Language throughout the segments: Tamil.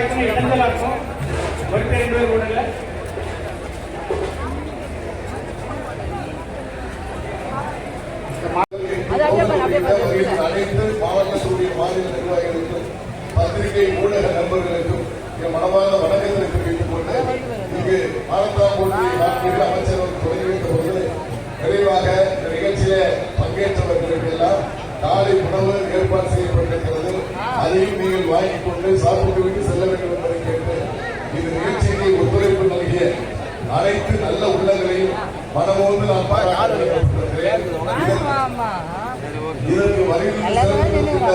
ஸ்டார்ட் ஆயிடுச்சுன்னா இடைஞ்சலா இருக்கும் ஒருத்தர் ரெண்டு பேர் விடல அனைத்து மாவட்டத்துடைய மாநில நிர்வாகிகளுக்கும் பத்திரிகை ஊடக நண்பர்களுக்கும் என் மனமான வணக்கத்தை தெரிவித்துக் கொண்டு இங்கு மாரத்தான் போட்டியை அமைச்சர் தொடங்கி வைத்த பொழுது நிறைவாக இந்த நிகழ்ச்சியில பங்கேற்றவர்களுக்கு காலை உணவு ஏற்பாடு செய்யப்பட்டிருக்கிறது. அதையும் நீங்கள் வாங்கிக் கொண்டு சாப்பிட்டுவிட்டு செல்ல வேண்டும் என்பதை கேட்டு இந்த நிகழ்ச்சிக்கு ஒத்துழைப்பு நல்கிய அனைத்து நல்ல உள்ளங்களையும் மனமோந்து நான் இதற்கு வருகின்ற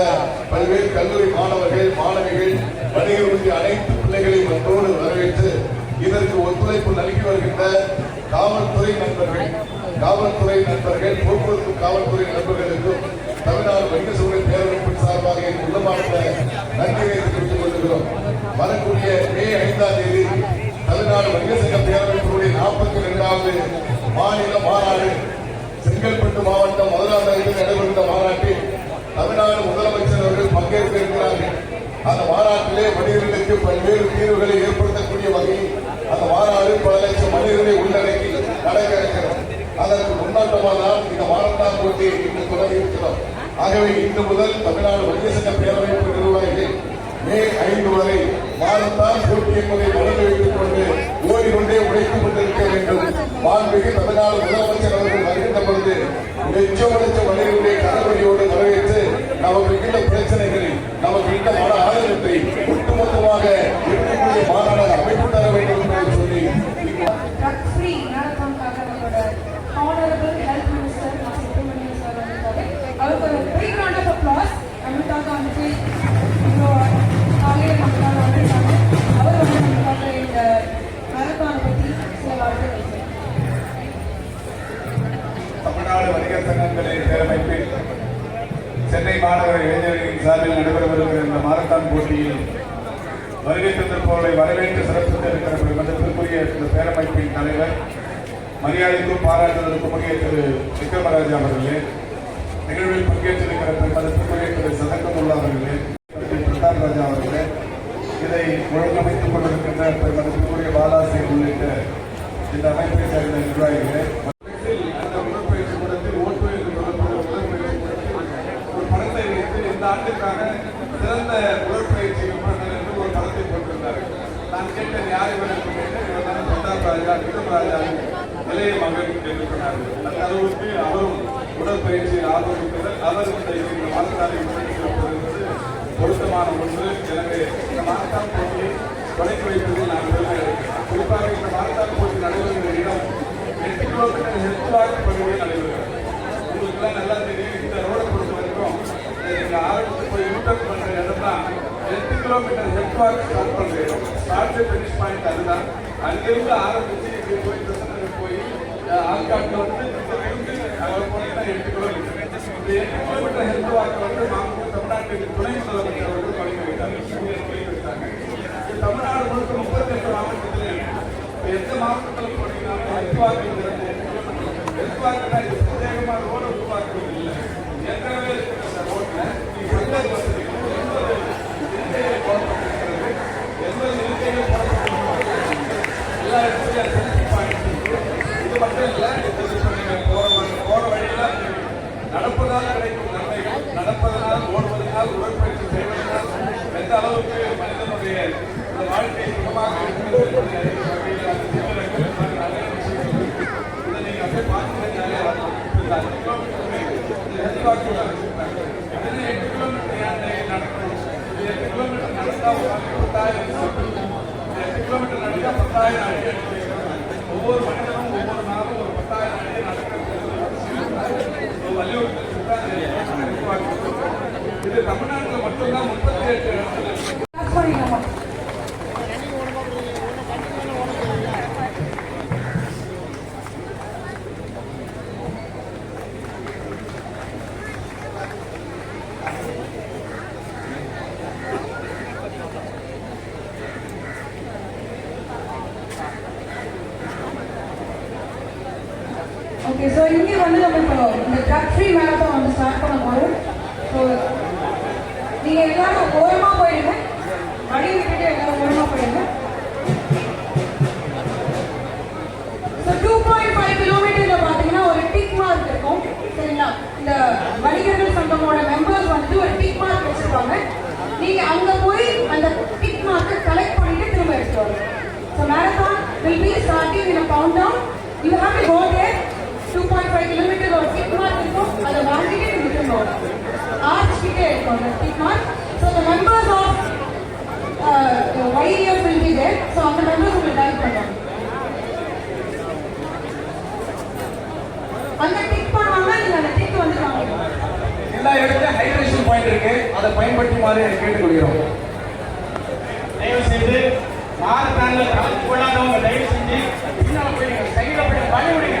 பல்வேறு கல்லூரி மாணவர்கள் மாணவிகள் வணிக அனைத்து பிள்ளைகளையும் அன்போடு வரவேற்று இதற்கு ஒத்துழைப்பு நல்கி வருகின்ற காவல்துறை நண்பர்கள் காவல்துறை நண்பர்கள் போக்குவரத்து காவல்துறை நண்பர்களுக்கும் தமிழ்நாடு வணிக சூழல் பேரமைப்பின் சார்பாக என் உள்ளமார்ந்த நன்றியை தெரிவித்துக் கொள்கிறோம். வரக்கூடிய மே ஐந்தாம் தேதி தமிழ்நாடு வணிக சங்க பேரமைப்பினுடைய நாற்பத்தி இரண்டாவது மாநில மாநாடு செங்கல்பட்டு மாவட்டம் முதலாம் தேதியில் நடைபெறுந்த மாநாட்டில் தமிழ்நாடு முதலமைச்சர் அவர்கள் பங்கேற்க இருக்கிறார்கள். அந்த மாநாட்டிலே மனிதர்களுக்கு பல்வேறு தீர்வுகளை ஏற்படுத்தக்கூடிய வகையில் அந்த மாநாடு பல லட்சம் மனிதர்களை உள்ளடக்கி நடக்க இருக்கிறோம் அதற்கு முன்னோட்டமாக தான் இந்த மாரத்தான் போட்டியை இன்று தொடங்கி இருக்கிறோம் ஆகவே இன்று முதல் தமிழ்நாடு வணிக சங்க பேரமைப்பு நிர்வாகிகள் மே ஐந்து வரை மாதத்தால் போட்டி என்பதை மறந்து வைத்துக் கொண்டு ஓடிக்கொண்டே உழைத்துக் கொண்டிருக்க வேண்டும். மாண்புமிகு தமிழ்நாடு தமிழ்நாடு வணிகர் சங்கங்களின் பேரமைப்பில் சென்னை மாநகர இளைஞர்களின் சார்பில் நடைபெறவிருக்கிற இந்த மாரத்தான் போட்டியில் வருகை தந்திருப்பவர்களை வரவேற்று சிறப்பித்து இருக்கிற மன்றத்திற்குரிய இந்த பேரமைப்பின் தலைவர் மரியாதைக்கும் பாராட்டுதலுக்கும் உரிய திரு விக்ரமராஜ் அவர்களே நிகழ்வில் பங்கேற்றிருக்கிற மதிப்பிற்குரிய திரு சதக்கமுல்லா அவர்களே பிரதாப் ராஜா அவர்களே இதை ஒழுங்கமைத்துக் கொண்டிருக்கின்ற மதிப்பிற்குரிய நான் கேட்டேன் யார் இவர் என்று கேட்டேன். இவர் தான் பிரதாப் ராஜா விக்ரம் ராஜாவின் இளைய மகன் என்று சொன்னார்கள் அந்த அளவுக்கு அவரும் உடற்பயிற்சி ஆதரவித்தவர் அவர் இந்த இந்த மாதத்தாரை என்பது பொருத்தமான ஒன்று. எனவே இந்த மாதத்தான் போட்டியை தொடங்கி வைப்பதில் நான் பெருமை குறிப்பாக இந்த மாரத்தான் போட்டி நடைபெறுகிற இடம் எட்டு கிலோமீட்டர் ஹெச்வாக் பகுதியில் நடைபெறுகிறது. உங்களுக்குலாம் நல்லா தெரியும். இந்த ரோடை பொறுத்த வரைக்கும் நீங்க ஆரம்பிச்சு போய் யூட்டர்ன் எட்டு கிலோமீட்டர் ஹெச்வாக் ஸ்டார்ட் பண்ற இடம் ஸ்டார்ட் பினிஷ் பாயிண்ட் அதுதான். அங்கிருந்து ஆரம்பிச்சு இப்படி போய் கிருஷ்ணகிரி போய் ஆற்காட்டில் வந்து இருந்து அங்கே போனீங்கன்னா எட்டு கிலோமீட்டர் இந்த எட்டு கிலோமீட்டர் ஹெல்த் ஹெச்வாக் வந்து மாநில தமிழ்நாட்டின் துணை முதலமைச்சர் வந்து தொடங்கி வைத்தாங்க தமிழ்நாடு முழுக்க முப்பத்தி எட்டு மாவட்டத்தில் எந்த மாவட்டத்தில் போனீங்கன்னா ஹெல்த் எதிர்பார்க்கிற பிரத்யேகமாக ரோடு உருவாக்குவது இல்லை ஏற்கனவே இருக்கிற அந்த ரோட்ல எண்பது வசதிகள் எண்பது இருக்கைகள் போடப்பட்டிருக்கிறது எண்பது இருக்கைகள் போடப்பட்டிருக்கிறது எல்லா இடத்துலையும் செல்ஃபி பாயிண்ட் இருக்கு இது மட்டும் இல்லை இது சொன்னீங்க போற வழி- போற வழியெல்லாம் நடப்பதால் கிடைக்கும் நன்மைகள் நடப்பதனால் ஓடுவதனால் உடற்பயிற்சி செய்வதனால் எந்த அளவுக்கு மனிதனுடைய இந்த வாழ்க்கை சுகமாக இருக்கிறது என்பதை அறியும் வகையில் அந்த சிந்தனைகள் நல்ல விஷயங்கள் இருக்கு. இதை நீங்க அப்படியே பார்த்துக்கிட்டாலே வரலாம். இந்த அஞ்சு கிலோமீட்டருமே இந்த ஹெல்த்வாக் கூட வச்சிருக்காங்க. இதுல எட்டு கிலோமீட்டர் ஏன் டெய்லி நடக்கணும்? இது எட்டு கிலோமீட்டர் நடந்தா பத்தாயிரம். அடி ஒவ்வொரு மனிதனும் ஒவ்வொரு நாளும் ஒரு பத்தாயிரம் அடி நடக்கிறது இது தமிழ்நாட்டில் மட்டும்தான் முப்பத்தி எட்டு இடத்துல ஓகே ஸோ இங்கே வந்து நம்ம இப்போ இந்த ட்ரக் ஃப்ரீ மேரத்தான் வந்து ஸ்டார்ட் பண்ண போகிறோம் ஸோ நீங்கள் எல்லாரும் ஓரமாக போயிடுங்க வழி விட்டுட்டு எல்லாரும் ஓரமாக போயிடுங்க so two point five kilometre கிட்ட அந்த tick. So the members of uh, the will be there. So அந்த members will அந்த டிக் பண்ணுவாங்க நீங்க அந்த டிக் வந்து எல்லா இடத்துலயும் ஹைட்ரேஷன் பாயிண்ட் இருக்கு. அதை பயன்படுத்துமாறு கேட்டுக்கொள்கிறோம். தயவு செய்து மாரத்தான்ல கலந்து கொள்ளாதவங்க தயவு செஞ்சு பின்னால போயிடுங்க சைடில் போய் பண்ணி விடுங்க.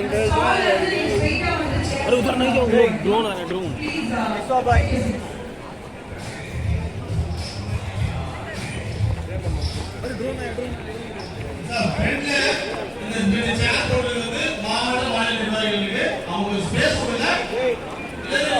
முடியும் ஸ்டால்ல இருந்து நீங்க ஸ்ட்ரைட்டா வந்து சேர் ड्रोन आ रहा है ड्रोन ப்ளீஸ் இந்த சேர் போடுறது வந்து மாவட்ட மாநில நிர்வாகிகளுக்கு அவங்க ஸ்பேஸ் கொடுங்க